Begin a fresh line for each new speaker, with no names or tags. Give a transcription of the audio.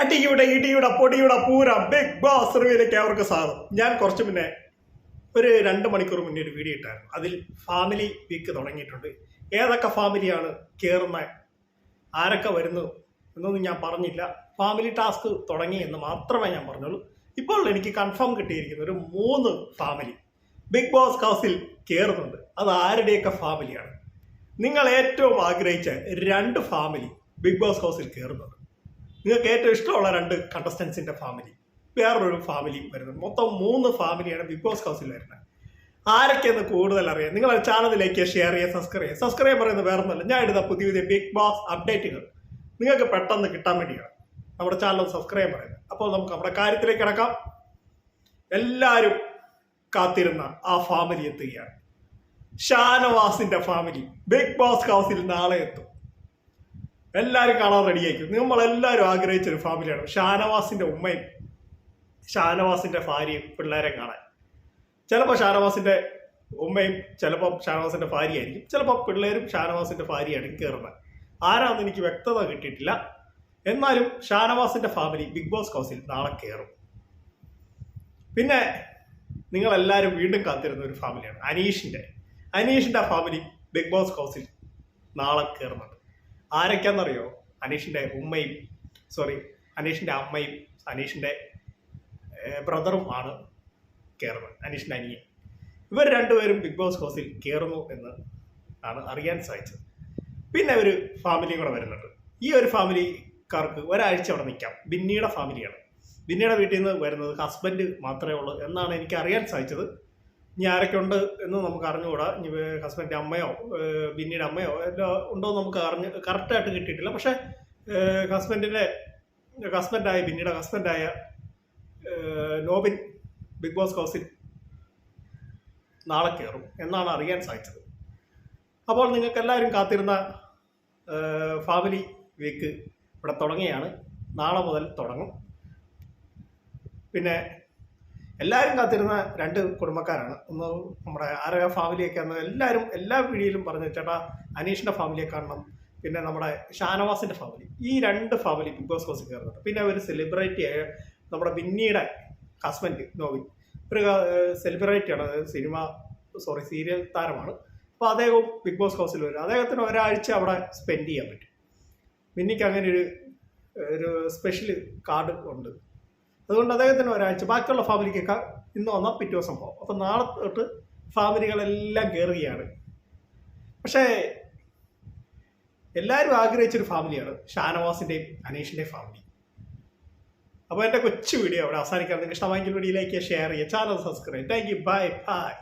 അടിയുടെ ഇടിയുടെ പൊടിയുടെ പൂരം ബിഗ് ബോസ് റിവ്യൂലേക്ക് അവർക്ക് സ്വാഗതം. ഞാൻ കുറച്ച് മുന്നേ ഒരു രണ്ട് മണിക്കൂർ മുന്നേ ഒരു വീഡിയോ ഇട്ടായിരുന്നു. അതിൽ ഫാമിലി വീക്ക് തുടങ്ങിയിട്ടുണ്ട്. ഏതൊക്കെ ഫാമിലിയാണ് കയറുന്ന ആരൊക്കെ വരുന്നു എന്നൊന്നും ഞാൻ പറഞ്ഞില്ല. ഫാമിലി ടാസ്ക് തുടങ്ങി എന്ന് മാത്രമേ ഞാൻ പറഞ്ഞുള്ളൂ. ഇപ്പോൾ എനിക്ക് കൺഫേം കിട്ടിയിരിക്കുന്ന ഒരു മൂന്ന് ഫാമിലി ബിഗ് ബോസ് ഹൗസിൽ കയറുന്നുണ്ട് അത് ആരുടെയൊക്കെ ഫാമിലിയാണ് നിങ്ങൾ ഏറ്റവും ആഗ്രഹിച്ച രണ്ട് ഫാമിലി ബിഗ് ബോസ് ഹൗസിൽ കയറുന്നത് നിങ്ങൾക്ക് ഏറ്റവും ഇഷ്ടമുള്ള രണ്ട് കണ്ടസ്റ്റൻസിന്റെ ഫാമിലി വേറൊരു ഫാമിലി വരുന്നത് മൊത്തം മൂന്ന് ഫാമിലിയാണ് ബിഗ് ബോസ് ഹൗസിൽ വരുന്നത്. ആരൊക്കെയെന്ന് കൂടുതൽ അറിയാം. നിങ്ങൾ ചാനലിലേക്ക് ഷെയർ ചെയ്യുക സബ്സ്ക്രൈബ് ചെയ്യുക. സബ്സ്ക്രൈബ് പറയുന്നത് വേറെ ഒന്നുമല്ല ഞാൻ ഇടുന്ന പുതിയ പുതിയ ബിഗ് ബോസ് അപ്ഡേറ്റുകൾ നിങ്ങൾക്ക് പെട്ടെന്ന് കിട്ടാൻ വേണ്ടിയാണ്. നമ്മുടെ ചാനൽ സബ്സ്ക്രൈബ് പറയുന്നത്. അപ്പോൾ നമുക്ക് നമ്മുടെ കാര്യത്തിലേക്ക് കിടക്കാം. എല്ലാവരും കാത്തിരുന്ന ആ ഫാമിലി എത്തുകയാണ്. ഷാനവാസിന്റെ ഫാമിലി ബിഗ് ബോസ് ഹൗസിൽ നാളെ എത്തും. എല്ലാവരും കാണാൻ റെഡിയായിരിക്കും നമ്മളെല്ലാവരും ആഗ്രഹിച്ചൊരു ഫാമിലിയാണ് ഷാനവാസിന്റെ ഉമ്മയും ഷാനവാസിന്റെ ഭാര്യയും പിള്ളേരെ കാണാൻ. ചിലപ്പോൾ ഷാനവാസിന്റെ ഉമ്മയും ചിലപ്പോൾ ഷാനവാസിന്റെ ഭാര്യയായിരിക്കും. ചിലപ്പോൾ പിള്ളേരും ഷാനവാസിന്റെ ഭാര്യയായിരിക്കും കയറുന്നത് ആരാന്ന് എനിക്ക് വ്യക്തത കിട്ടിയിട്ടില്ല. എന്നാലും ഷാനവാസിന്റെ ഫാമിലി ബിഗ് ബോസ് ഹൗസിൽ നാളെ കയറും പിന്നെ നിങ്ങളെല്ലാവരും വീണ്ടും കാത്തിരുന്ന ഒരു ഫാമിലിയാണ് അനീഷിന്റെ. അനീഷിന്റെ ഫാമിലി ബിഗ് ബോസ് ഹൗസിൽ നാളെ കയറുന്നുണ്ട് ആരൊക്കെയാണെന്നറിയോ അനീഷിന്റെ ഉമ്മയും സോറി അനീഷിന്റെ അമ്മയും അനീഷിന്റെ ബ്രദറും ആണ് കയറുന്നത് അനീഷിന്റെ അനിയൻ. ഇവർ രണ്ടുപേരും ബിഗ് ബോസ് ഹൗസിൽ കയറുന്നു എന്ന് ആണ് അറിയാൻ സാധിച്ചത്. പിന്നെ ഒരു ഫാമിലിയും കൂടെ വരുന്നുണ്ട്. ഈ ഒരു ഫാമിലിക്കാർക്ക് ഒരാഴ്ച അവിടെ നിൽക്കാം. ബിന്നിയുടെ ഫാമിലിയാണ് ബിന്നിയുടെ വീട്ടിൽ നിന്ന് വരുന്നത് ഹസ്ബൻഡ് മാത്രമേ ഉള്ളൂ എന്നാണ് എനിക്ക് അറിയാൻ സാധിച്ചത്. ഇനി ആരൊക്കെ ഉണ്ട് എന്ന് നമുക്ക് അറിഞ്ഞുകൂടാ. ഇനി ഹസ്ബൻഡ് അമ്മയോ ബിന്നിയുടെ അമ്മയോ എല്ലാം ഉണ്ടോ എന്ന് നമുക്ക് അറിഞ്ഞ് കറക്റ്റായിട്ട് കിട്ടിയിട്ടില്ല. പക്ഷേ ഹസ്ബൻഡിന്റെ ഹസ്ബൻഡായ ബിന്നിയുടെ ഹസ്ബൻഡായ നോബിൻ ബിഗ് ബോസ് ഹൗസിൽ നാളെ കയറും എന്നാണ് അറിയാൻ സാധിച്ചത്. അപ്പോൾ നിങ്ങൾക്ക് എല്ലാവരും കാത്തിരുന്ന ഫാമിലി വീക്ക് ഇവിടെ തുടങ്ങിയാണ് നാളെ മുതൽ തുടങ്ങും. പിന്നെ എല്ലാവരും കാത്തിരുന്ന രണ്ട് കുടുംബക്കാരാണ്. ഒന്ന് നമ്മുടെ ആരക ഫാമിലിയൊക്കെ ആണ് എല്ലാവരും എല്ലാ വീഡിയോയിലും പറഞ്ഞു ചേട്ടാ അനീഷിന്റെ ഫാമിലിയെ കാണണം. പിന്നെ നമ്മുടെ ഷാനവാസിന്റെ ഫാമിലി. ഈ രണ്ട് ഫാമിലി ബിഗ് ബോസ് ഹൗസിൽ കയറുന്നുണ്ട് പിന്നെ ഒരു സെലിബ്രിറ്റി ആയ നമ്മുടെ ബിന്നിയുടെ ഹസ്ബൻഡ് നോവിൻ. ഒരു സെലിബ്രിറ്റിയാണ് സിനിമ സോറി സീരിയൽ താരമാണ്. അപ്പോൾ അദ്ദേഹവും ബിഗ് ബോസ് ഹൗസിൽ വരും. അദ്ദേഹത്തിന് ഒരാഴ്ച അവിടെ സ്പെൻഡ് ചെയ്യാൻ പറ്റും. ബിന്നിക്ക് അങ്ങനെ ഒരു ഒരു സ്പെഷ്യൽ കാർഡ് ഉണ്ട്. അതുകൊണ്ട് അദ്ദേഹത്തിന് ഒരാഴ്ച ബാക്കിയുള്ള ഫാമിലിക്കൊക്കെ ഇന്ന് വന്നാൽ പിറ്റേ ദിവസം പോകും അപ്പം നാളെ തൊട്ട് ഫാമിലികളെല്ലാം കയറുകയാണ് പക്ഷേ എല്ലാവരും ആഗ്രഹിച്ചൊരു ഫാമിലിയാണ് ഷാനവാസിന്റെയും അനീഷിന്റെയും ഫാമിലി. അപ്പോൾ എന്റെ കൊച്ചു വീഡിയോ അവിടെ അവസാനിക്കാൻ നിങ്ങൾക്ക് ഇഷ്ടമായെങ്കിൽ വീഡിയോയിലേക്ക് ഷെയർ ചെയ്യുക channel subscribe. Thank you. Bye bye.